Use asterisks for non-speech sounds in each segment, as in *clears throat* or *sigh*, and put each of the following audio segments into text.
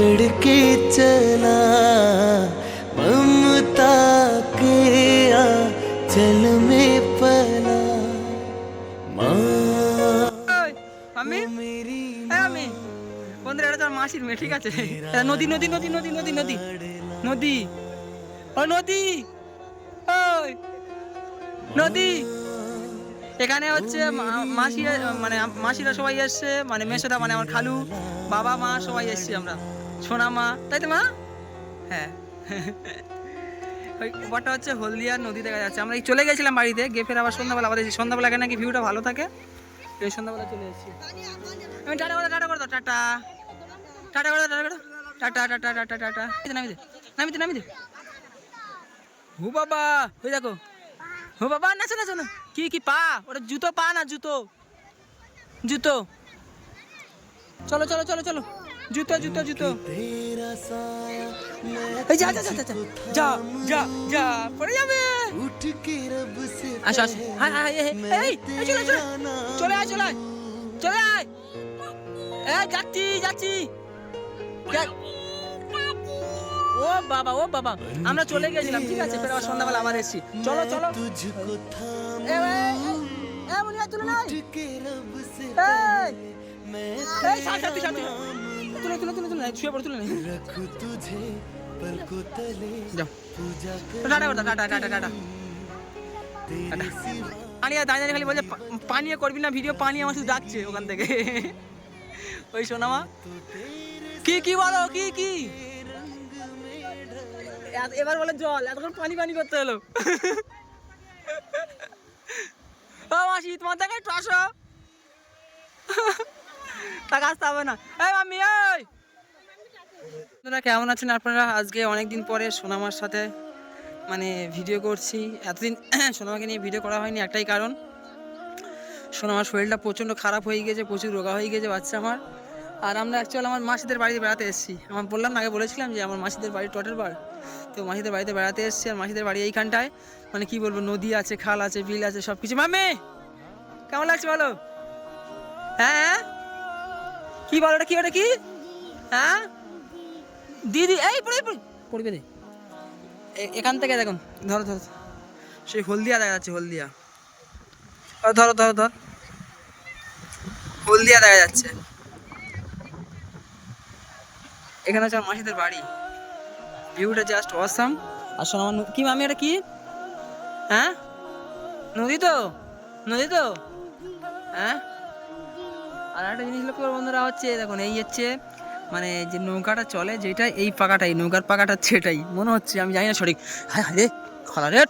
पकड़ के चला ममता के आंचल में पला माँ ওই, মাম্মি मेरी হ্যাঁ আমি বন্ধুরা এটা তোর মাসির মেয়ে ঠিক আছে এটা নদী নদী নদী নদী নদী নদী নদী ও নদী ওই নদী এখানে হচ্ছে মা- মাসি মানে আম- মাসিরা সবাই এসছে মানে মেসোদা মানে আমার খালু বাবা মা সবাই এসছি আমরা সোনা মা, তাই তো মা? হ্যাঁ। ওই ওপারটা হচ্ছে হলদিয়া নদী দেখা যাচ্ছে। আমরা এই চলে গেছিলাম বাড়িতে, গিয়ে ফের আবার সন্ধ্যাবেলা আবার এসেছি। সন্ধ্যাবেলা নাকি ভিউটা ভালো থাকে? এই সন্ধ্যাবেলা চলে এসেছি। আমি টাটা করে টাটা করে দাও, টাটা। টাটা করে টাটা করে টাটা টাটা টাটা টাটা এই তো নামি দে হু বাবা, ওই দেখো। হু বাবা নাচো নাচো না কি কি পা? ওটা জুতো পা না, জুতো? জুতো। চলো চলো চলো চলো। জুতো জুতো জুতো। আয় আয়। যাচ্ছি যাচ্ছি। ও বাবা ও বাবা। আমরা চলে গেছিলাম ঠিক আছে ফের সন্ধ্যাবেলা আবার এসছি। চলো চলো। শান্তি শান্তি তুলে তুলে তুলে তুলে শুয়ে পড় তুলে নে। খালি বলছে পানিও করবি না ভিডিও পানি আমার শুধু ডাকছে ওখান থেকে ওই সোনামা কি কি বলো কি কি এবার বলে জল এতক্ষণ পানি পানি করতে হলো ও মাসি তোমার দেখে টাসো টাকা আসতে হবে না। এই মাম্মি, এই! আপনারা কেমন আছেন আপনারা? আজকে অনেক দিন পরে সোনামার সাথে মানে ভিডিও করছি। এতদিন *clears throat* সোনামাকে নিয়ে ভিডিও করা হয়নি, একটাই কারণ। সোনামার শরীরটা প্রচণ্ড খারাপ হয়ে গেছে, প্রচুর রোগা হয়ে গেছে বাচ্চা আমার। আর আমরা অ্যাকচুয়ালি আমার মাসিদের বাড়িতে বেড়াতে এসেছি। আমার বললাম আগে বলেছিলাম যে আমার মাসিদের বাড়ি টটের বার তো মাসিদের বাড়িতে বেড়াতে এসেছি, আর মাসিদের বাড়ি এইখানটায়। মানে কি বলব, নদী আছে, খাল আছে, বিল আছে সব কিছু মামে কেমন লাগছে বলো? হ্যাঁ হ্যাঁ? কি বলো ওটা কি ওটা কি? হ্যাঁ? দিদি, এই পড়ে পড়ে। পড়বে এখান থেকে দেখুন ধরো ধরো। সেই হলদিয়া দেখা যাচ্ছে, হলদিয়া। ধরো ধরো, ধর। হলদিয়া দেখা যাচ্ছে। এখানে হচ্ছে আমার মাসিদের বাড়ি। ভিউটা জাস্ট অসাম আর শোনো, আমার কি মামি, এটা কি? হ্যাঁ? নদী তো? নদী তো? হ্যাঁ? আর একটা জিনিস লক্ষ্য করো বন্ধুরা, হচ্ছে দেখুন, এই হচ্ছে মানে যে নৌকাটা চলে যেটা এই পাকাটাই, নৌকার পাকাটা এটাই মনে হচ্ছে, আমি জানি না সঠিক। হ্যাঁ রে, খলা রে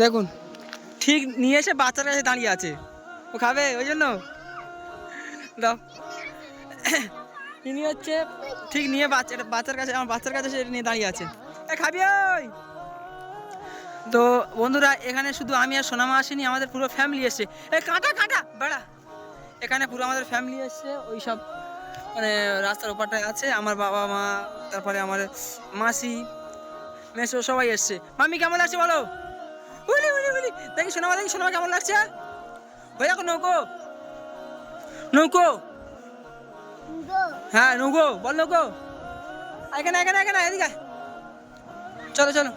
দেখুন, ঠিক নিয়ে এসে বাচ্চার কাছে দাঁড়িয়ে আছে। ও খাবে ওই জন্য? দাও। ইনি হচ্ছে ঠিক নিয়ে বাচ্চা বাচ্চার কাছে আমার বাচ্চার কাছে সে নিয়ে দাঁড়িয়ে আছে। এ খাবি ওই! তো বন্ধুরা এখানে শুধু আমি আর সোনামা আসিনি আমাদের পুরো ফ্যামিলি এসছে এ কাঁটা কাঁটা বেড়া। এখানে পুরো আমাদের ফ্যামিলি এসছে ওই সব মানে রাস্তার ওপারটায় আছে। আমার বাবা মা তারপরে আমার মাসি মেসো সবাই এসছে। মামি কেমন লাগছে বলো? উলি উলি উলি। দেখি সোনামা দেখি সোনামা কেমন লাগছে? ওই দেখো নৌকো। নৌকো। হ্যাঁ নৌকো। বল নৌকো। এখানে এখানে এখানে এদিকে চলো চলো।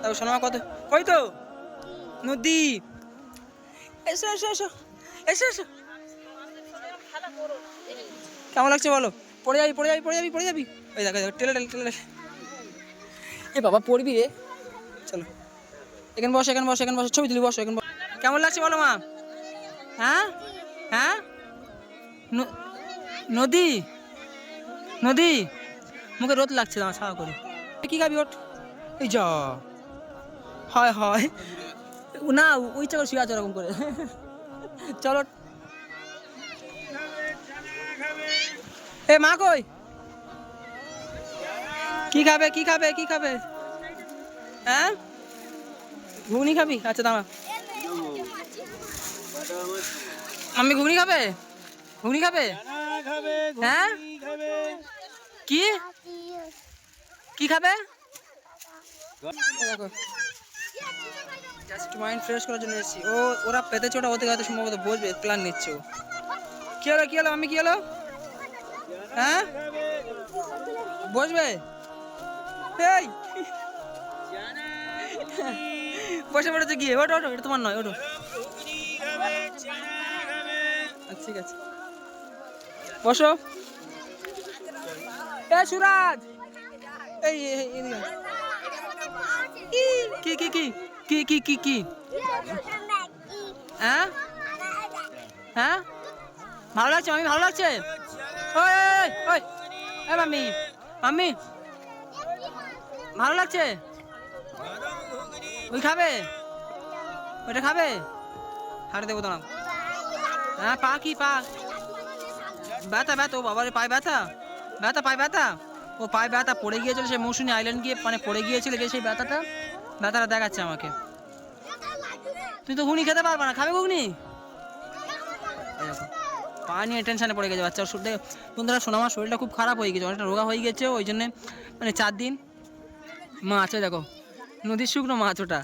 তারপর সোনামা কত কই তো, নদী। এসো এসো এসো এসো এসো। কেমন লাগছে বলো? পড়ে যাবি পড়ে যাবি পড়ে যাবি পড়ে যাবি? ওই দেখো দেখো, টেলে টেলে টেলে। এ বাবা, পড়বি রে। চলো। এখানে বসো এখানে বসো এখানে বসো, ছবি তুলি, বসো, এখানে। কেমন লাগছে বলো মা? হ্যাঁ? হ্যাঁ? নদী? নদী? মুখে রোদ লাগছে আমার ছাড়া করে। কি খাবি ওঠ? এই যা। হয় হয়। না ইচ্ছা করে শুয়ে আছে ওরকম করে। চলো। এ, মা কই? কি খাবে কি খাবে কি খাবে? হ্যাঁ? ঘুগনি খাবি? আচ্ছা দাঁড়া। আমি ঘুগনি খাবে? ঘুগনি খাবে? হ্যাঁ? কি? কি খাবে? জাস্ট মাইন্ড ফ্রেশ করার জন্য এসেছি ও ওরা পেতেছে ওটা ওদের হয়তো সম্ভবত বসবে প্ল্যান নিচ্ছে ও কি হলো কি হলো আমি কি হলো হ্যাঁ বসবে এই বসে পড়েছে গিয়ে ওটো ওটো এটা তোমার নয় ওটো আচ্ছা, ঠিক আছে বসো এ সুরাজ এই। কি কি কি কি কি কি কি? হ্যাঁ? হ্যাঁ? ভালো লাগছে? মামি ভালো লাগছে? ওই ওই, মাম্মি মাম্মি ভালো লাগছে? ওই খাবে? ওইটা খাবে? হাটে দেবো তোমার হ্যাঁ পা কি পা? ব্যথা ব্যথা ও বাবার পায়ে ব্যথা? ব্যথা পায়ে ব্যথা? ও পায়ে ব্যথা পড়ে গিয়েছিল সে মৌসুমি আইল্যান্ড গিয়ে মানে পড়ে গিয়েছিল গিয়ে সেই ব্যথাটা? ব্যথাটা দেখাচ্ছে আমাকে। তুই তো ঘুগনি খেতে পারবে না খাবে ঘুগনি? এই দেখো, পা নিয়ে টেনশনে পড়ে গেছে বাচ্চা শুনতে বন্ধুরা শোনো আমার শরীরটা খুব খারাপ হয়ে গেছে অনেকটা রোগা হয়ে গেছে ওই জন্যে মানে চার দিন মাছ দেখো নদীর শুকনো মাছ ওটা।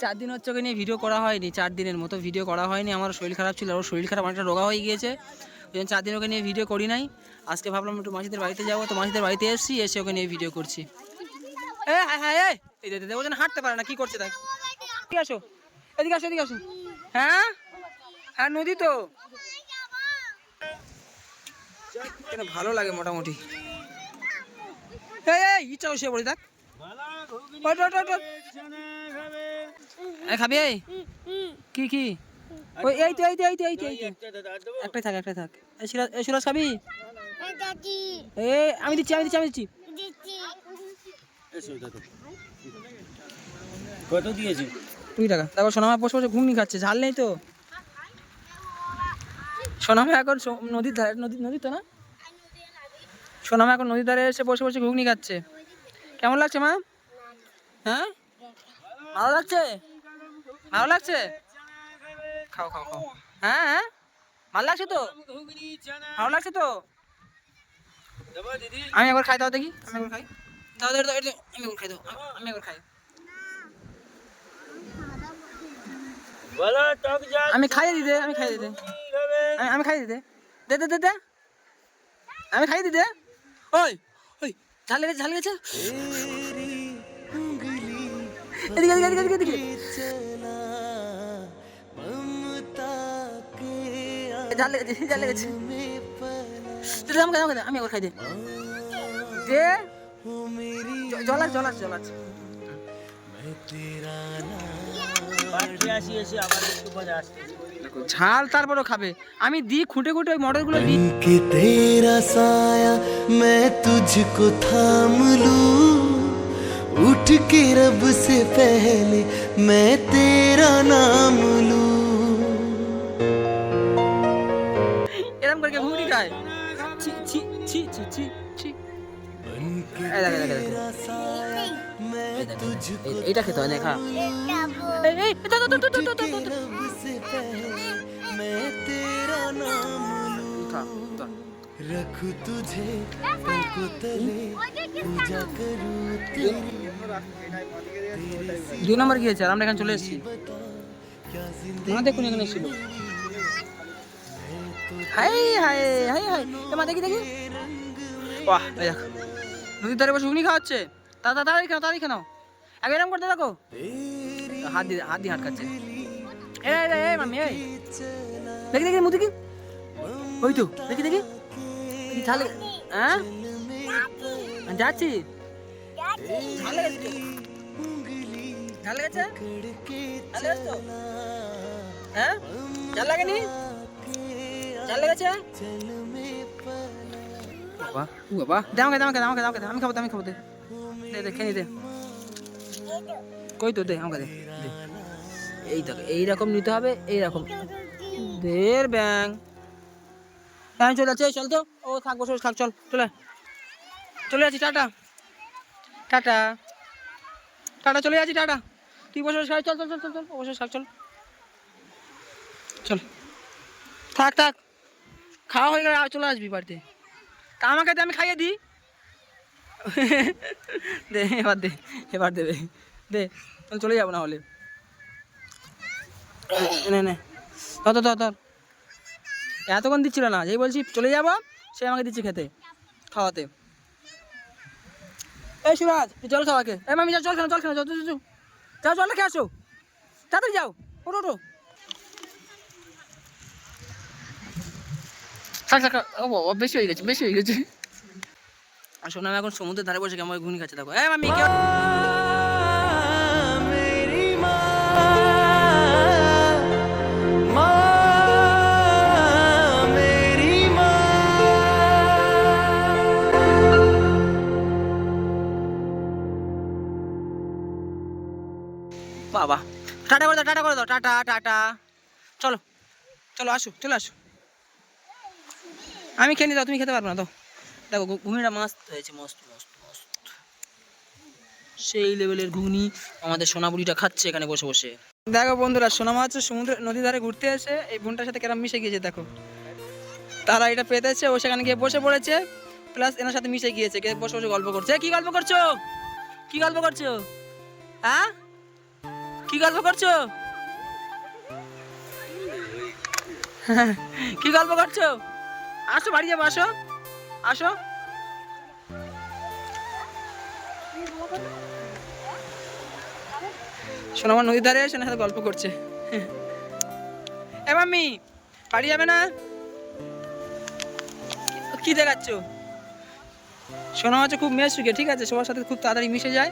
চার দিন হচ্ছে ওকে নিয়ে ভিডিও করা হয়নি চার দিনের মতো ভিডিও করা হয়নি আমার শরীর খারাপ ছিল ওর শরীর খারাপ অনেকটা রোগা হয়ে গিয়েছে ওই জন্য চার দিন ওকে নিয়ে ভিডিও করি নাই। আজকে ভাবলাম একটু মাসিদের বাড়িতে যাব তো মাসিদের বাড়িতে এসেছি এসে ওকে নিয়ে ভিডিও করছি। এ হ্যাঁ হ্যাঁ এই। এই দে, দে, দে, ও যেন হাঁটতে পারে না কি করছে দেখ এদিকে আসো এদিকে আসো এদিকে আসো। হ্যাঁ? হ্যাঁ নদী তো। কেন ভালো লাগে মোটামুটি। এই এই ইচ্ছা শুয়ে পড়ি খাবি এই। কি কি? ওই এই তো এই তো এই তো এই তো এই একটাই থাক একটাই থাক। এই সিরাজ এই খাবি? এ আমি দিচ্ছি আমি দিচ্ছি আমি দিচ্ছি। কত দিয়েছে? কুড়ি টাকা। দেখো, সোনামা বসে বসে ঘুমনি খাচ্ছে, ঝাল নেই তো। সোনামা এখন নদীর ধারে নদী নদী তো না? সোনামা এখন নদীর ধারে এসে বসে বসে ঘুগনি খাচ্ছে। কেমন লাগছে, মা? হ্যাঁ? ভালো লাগছে? ভালো লাগছে? খাও খাও খাও। হ্যাঁ হ্যাঁ? ভালো লাগছে তো? ভালো লাগছে তো? আমি একবার খাই দাও দেখি। আমি একবার খাই। দাও দাও দাও আমি এখন খাই দাও আমি এখন খাই। আমি খাই দিতে আমি খাই দিতে আমি খাই দিতে দে। দে দে দে আমি খাই দিতে ওই ওই গেছে গেছে এদিকে এদিকে এদিকে এদিকে আমি খাই वो मेरी জ- জল আছে জল আছে জল আছে मैं तेरा ना পাঠিয়ে আসি এসে আবার একটু পরে আসতে ঝাল তারপরও খাবে আমি দি খুঁটে খুঁটে ওই মডেলগুলো দিই कि तेरा साया मैं तुझको थाम लूं उठ के रब से पहले मैं तेरा नाम लूं এরকম করে ঘুগনি খায় ছি ছি ছি ছি ছি ছি बन के এই দেখ, এই দেখ, এই দেখ। तेरा साया मैं तुझको এই- এইটা খেতে হয় না খা এই এই তো তো তো তো তো তো के रब से पहले मैं तेरा नाम लूं খা তো। रख तुझे पलकों तले पूजा करूं तेरी দুই নম্বর গিয়েছে আর আমরা এখানে চলে এসেছি क्या जिंदगी মা দেখুন এখানে ছিল হাই হাই হাই হাই এ মা দেখি দেখি বাহ এই দেখ নদীর ধারে বসে ঘুগনি খাওয়াচ্ছে। তা তাড়াতাড়ি খাও তাড়াতাড়ি খাও। আগে এরকম করতে দেখো হাত দিয়ে হাত দিয়ে হাত খাচ্ছে এই এই, মামি এই। দেখি দেখি মুদি কি ওই তো দেখি দেখি। কি ঝালে হ্যাঁ? যাচ্ছি। ঝাল লেগেছে। হ্যাঁ? ঝাল লাগেনি? ঝাল লেগেছে? বাবা আমাকে আমাকে দে কই তো দে আমাকে দে। এই এইরকম নিতে হবে এইরকম দের ব্যাং আমি চলে এই চল তো ও থাক বসে থাক চল চলে চলে যাচ্ছি টাটা টাটা টাটা চলে যাচ্ছি টাটা তুই বসে বসে চল চল চল চল চল থাক চল চল থাক থাক খাওয়া হয়ে গেলে চলে আসবি বাড়িতে তা আমাকে দে আমি খাইয়ে দিই দে এবার দে এবার দেবে দে আমি চলে যাব না হলে নে ধর, ধর এতক্ষণ দিচ্ছিল না যেই বলছি চলে যাব সে আমাকে দিচ্ছে খেতে খাওয়াতে এই সুরাজ জল খাওয়াকে এই মামি যাও জল খেলো জল খেলো যাও যাও জলটা খেয়ে আসো তাড়াতাড়ি যাও ওটো ওটো থাক থাক ও বেশি হয়ে গেছে, বেশি হয়ে গেছে। শোনো, আমি এখন সমুদ্রের ধারে বসে কেমন ঘুনি খাচ্ছে, দেখো। হ্যাঁ আমি কেউ বাবা। টাটা করে দাও, টাটা করে দাও, টাটা টাটা। চলো চলো, আসো চলো আসো। আমি খেয়ে নি দাও, তুমি খেতে পারবে না তো দেখো ঘুগনিটা মস্ত হয়েছে, মস্ত মস্ত মস্ত। সেই লেভেলের ঘুগনি আমাদের সোনাবুড়িটা খাচ্ছে এখানে বসে বসে। দেখো বন্ধুরা সোনা মাছ সমুদ্র নদীর ধারে ঘুরতে এসে এই বোনটার সাথে কেরাম মিশে গিয়েছে, দেখো। তারা এটা পেতেছে, ও সেখানে গিয়ে বসে পড়েছে, প্লাস এনার সাথে মিশে গিয়েছে, গিয়ে বসে বসে গল্প করছে। কি গল্প করছ? কি গল্প করছ? হ্যাঁ? কি গল্প করছ? *laughs* কি গল্প করছ? আসো, বাড়ি যাব, আসো। আসো। শোনো, আমার নদীর ধারে এসে সাথে গল্প করছে। এ মাম্মি, বাড়ি যাবে না? কি দেখাচ্ছ? শোনো হচ্ছে খুব মেয়ে মেসুকে ঠিক আছে? সবার সাথে খুব তাড়াতাড়ি মিশে যায়।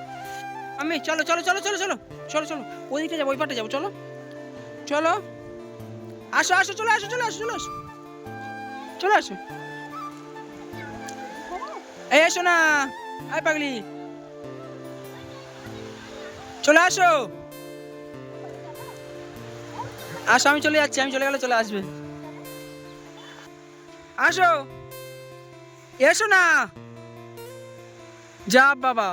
আমি চলো চলো চলো চলো চলো চলো চলো ওই দিকটা যাব, ওই পাটে যাব, চলো। চলো। আসো আসো, চলে আসো চলে আসো চলে, আসো। চলে আসো। এই, এসো না। আয় পাগলি। চলে আসো। আসো, আমি চলে যাচ্ছি, আমি চলে গেলে চলে আসবে। আসো। এসো না। যা বাবা।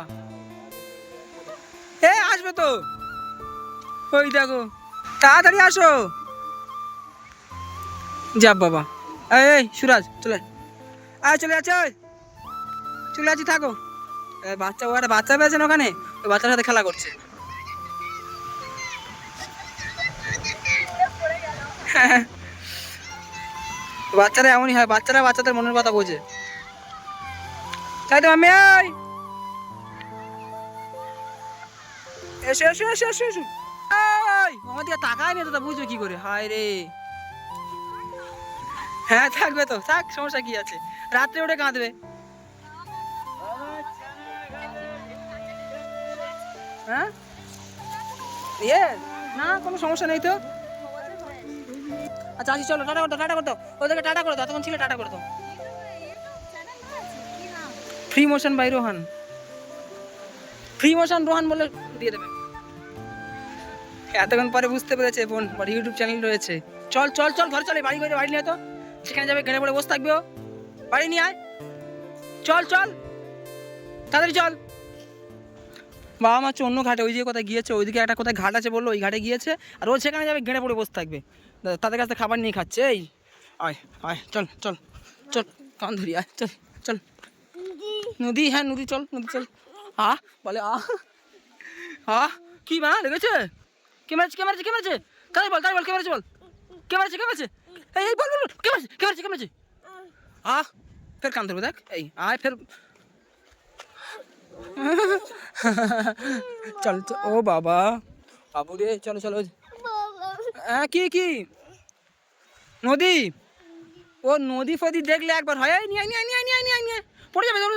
এ, আসবে তো। ওই দেখো, তাড়াতাড়ি আসো। যা বাবা। এই সুরাজ চলে। আয়। চলে যাচ্ছে ওই চলে আছি থাকো। বাচ্চা ও একটা বাচ্চা পেয়েছেন ওখানে? ওই বাচ্চার সাথে খেলা করছে। *laughs* বাচ্চারা এমনই হয় বাচ্চারা বাচ্চাদের মনের কথা বোঝে। তাই তো আমি এসো এসো এসো এসো এসো। এই, আমার দিকে তাকায় নি তো বুঝবে কি করে? হায় রে। হ্যাঁ থাকবে তো। থাক, সমস্যা কি আছে? রাত্রে উঠে কাঁদবে। হ্যাঁ? ইয়ে না, কোনো সমস্যা নেই তো। আচ্ছা আসি, চলো, টাটা করতো টাটা করতো। ওদেরকে টাটা করে দাও তখন ছিল টাটা করে দাও। Free motion by Rohan free motion Rohan বলে দিয়ে দেবে। এতক্ষণ পরে বুঝতে পেরেছে বোন ইউটিউব চ্যানেল রয়েছে। চল চল চল, ঘরে চলে বাড়ি করে বাড়ি নিয়ে তো। সেখানে যাবে গেড়ে পড়ে বসে থাকবে ও। বাড়ি নিয়ে আয়। চল চল। তাড়াতাড়ি চল। বাবা মা হচ্ছে অন্য ঘাটে ওই যে কোথায় গিয়েছে ওইদিকে একটা কোথায় ঘাট আছে বলল ওই ঘাটে গিয়েছে। আর ও সেখানে যাবে গেড়ে পড়ে বসে থাকবে। তাদের কাছে খাবার নিয়ে খাচ্ছে এই। আয় আয় চল চল চল কান ধরি আয় চল চল। নদী। হ্যাঁ নদী চল নদী চল। আ বলে আ আ কি মা লেগেছে? কে মারছে কে মারছে কে মারছে? তাই বল তাই বল কে মারছে বল? কে মারছে কে মারছে? এই বল বল কে মারছে? কে মারছে? কে মারছে? আ ফের কান ধরবে দেখ। এই আয় ফের। চল ও বাবা। বাবু রে চলো চলো। হ্যাঁ কি কি? নদী? ও নদী ফদি দেখলে একবার হয়। নিয়ে আয়, নিয়ে নিয়ে নিয়ে নিয়ে নিয়ে পড়ে যাবে চলো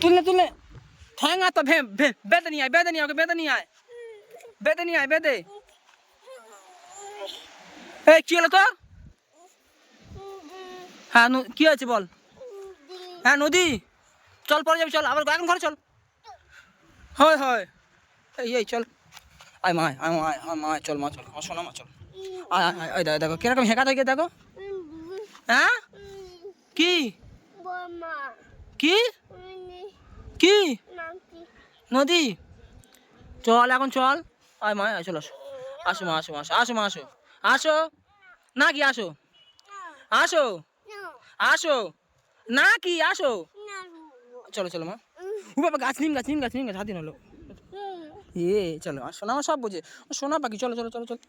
তুললে তুললে ঠ্যাং আর তো ভে বেঁধে নিয়ে আয় বেঁধে নিয়ে ওকে বেঁধে নিয়ে আয়। বেঁধে নিয়ে আয় বেঁধে। এই কি হলো তো হ্যাঁ কি আছে বল? হ্যাঁ নদী। চল, পরে যাবি, চল। আবার এখন ঘরে চল। হয় হয়। এই চল। আয় মা আয় মা আয় মা, চল মা, চল। আমার শোনা মা, চল। আয় আয় দেখো। কীরকম হেঁকা থাকে দেখো। হ্যাঁ? কি? কি? কি? নদী। চল, এখন চল। আয় মা, আয়, চল, আসো। আসো মা, আসো আসো। আসো মা, আসো। আসো। না কি আসো। আসো। আসো। না কি আসো। চলো চলো মা। ও বাবা গাছ নিম গাছ নিম গাছ নিম গাছ হাত হলো এ চলো। আর সোনা সব বুঝে। সোনা পাখি চলো চলো চলো চলো।